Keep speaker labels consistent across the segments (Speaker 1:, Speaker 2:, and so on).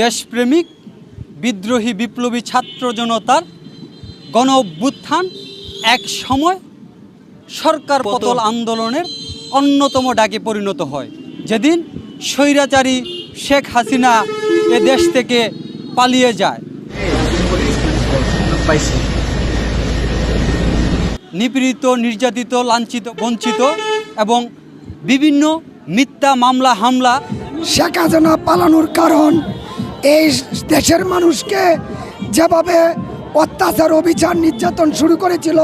Speaker 1: দেশপ্রেমিক, বিদ্রোহী, বিপ্লবী ছাত্র জনতার গণ অভ্যুত্থান এক সময় সরকার পতল আন্দোলনের অন্যতম ডাকে পরিণত হয়। যেদিন স্বৈরাচারী শেখ হাসিনা এ দেশ থেকে পালিয়ে যায়। নিপীড়িত, নির্যাতিত, লাঞ্ছিত, বঞ্চিত এবং বিভিন্ন মিথ্যা মামলা, হামলা
Speaker 2: শেখ হাসিনা পালানোর কারণ এই দেশের মানুষকে যেভাবে অত্যাচার অবিচার নির্যাতন শুরু করেছিল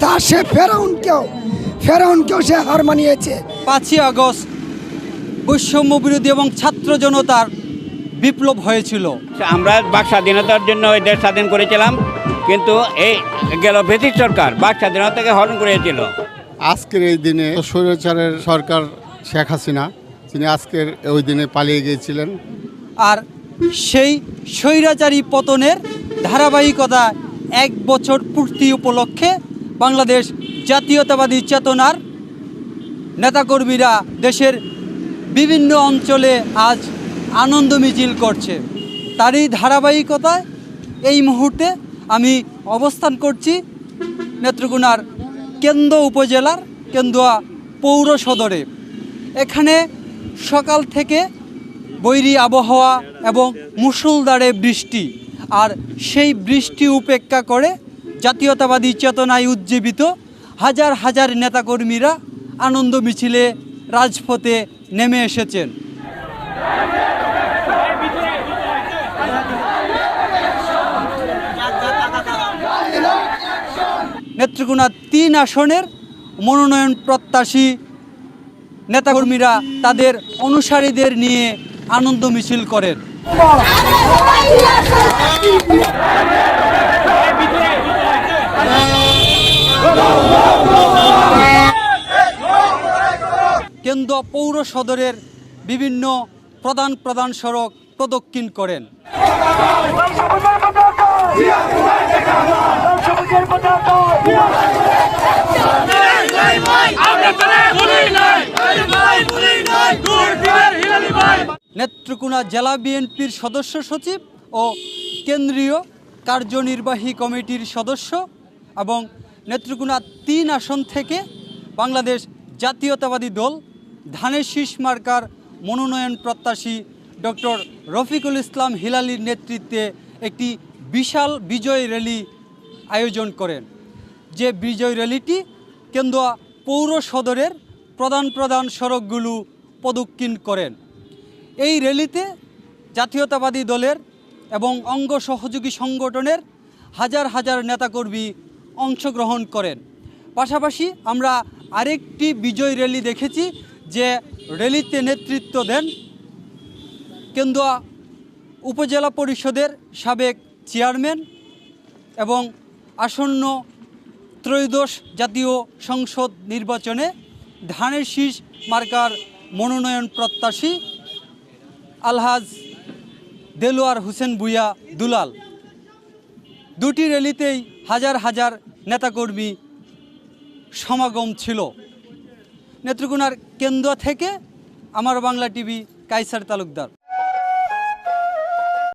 Speaker 2: তা সে ফেরাউনকেও ফেরাউনকেও সে হার মানিয়েছে।
Speaker 1: পাঁচই আগস্ট বৈষম্য বিরোধী এবং ছাত্র জনতার বিপ্লব হয়েছিল।
Speaker 3: আমরা বাক স্বাধীনতার জন্য ওই দেশ স্বাধীন করেছিলাম কিন্তু এই গেল ব্রিটিশ সরকার বাক স্বাধীনতাকে হরণ করেছিল।
Speaker 4: আজকের এই দিনে স্বৈরাচারের সরকার শেখ হাসিনা তিনি আজকের ওই দিনে পালিয়ে গিয়েছিলেন।
Speaker 1: আর সেই স্বৈরাচারী পতনের ধারাবাহিকতা এক বছর পূর্তি উপলক্ষে বাংলাদেশ জাতীয়তাবাদী চেতনার নেতাকর্মীরা দেশের বিভিন্ন অঞ্চলে আজ আনন্দ মিছিল করছে। তারই ধারাবাহিকতায় এই মুহূর্তে আমি অবস্থান করছি নেত্রকোনার কেন্দ্র উপজেলার কেন্দুয়া পৌর সদরে। এখানে সকাল থেকে বৈরী আবহাওয়া এবং মুষলধারে বৃষ্টি। আর সেই বৃষ্টি উপেক্ষা করে জাতীয়তাবাদী চেতনায় উজ্জীবিত হাজার হাজার নেতাকর্মীরা আনন্দ মিছিলে রাজপথে নেমে এসেছেন। নেত্রকোনা তিন আসনের মনোনয়ন প্রত্যাশী নেতাকর্মীরা তাদের অনুসারীদের নিয়ে আনন্দ মিছিল করেন। কেন্দ্র পৌর সদরের বিভিন্ন প্রধান প্রধান সড়ক প্রদক্ষিণ করেন। নেত্রকোনা জেলা বিএনপির সদস্য সচিব ও কেন্দ্রীয় কার্যনির্বাহী কমিটির সদস্য এবং নেত্রকোনা তিন আসন থেকে বাংলাদেশ জাতীয়তাবাদী দল, ধানের শীষ মার্কার মনোনয়ন প্রত্যাশী ডক্টর রফিকুল ইসলাম হিলালির নেতৃত্বে একটি বিশাল বিজয় র্যালি আয়োজন করেন। যে বিজয় র্যালিটি কেন্দুয়া পৌর সদরের প্রধান প্রধান সড়কগুলো প্রদক্ষিণ করেন। এই র্যালিতে জাতীয়তাবাদী দলের এবং অঙ্গ সহযোগী সংগঠনের হাজার হাজার নেতাকর্মী অংশগ্রহণ করেন। পাশাপাশি আমরা আরেকটি বিজয় র্যালি দেখেছি যে র্যালিতে নেতৃত্ব দেন কেন্দুয়া উপজেলা পরিষদের সাবেক চেয়ারম্যান এবং আসন্ন ত্রয়োদশ জাতীয় সংসদ নির্বাচনে ধানের শীষ মার্কার মনোনয়ন প্রত্যাশী আলহাজ দেলোয়ার হোসেন বুয়া দুলাল। দুটি র্যালিতেই হাজার হাজার নেতাকর্মী সমাগম ছিল। নেত্রকোনার কেন্দ্র থেকে আমার বাংলা টিভি, কাইসার তালুকদার।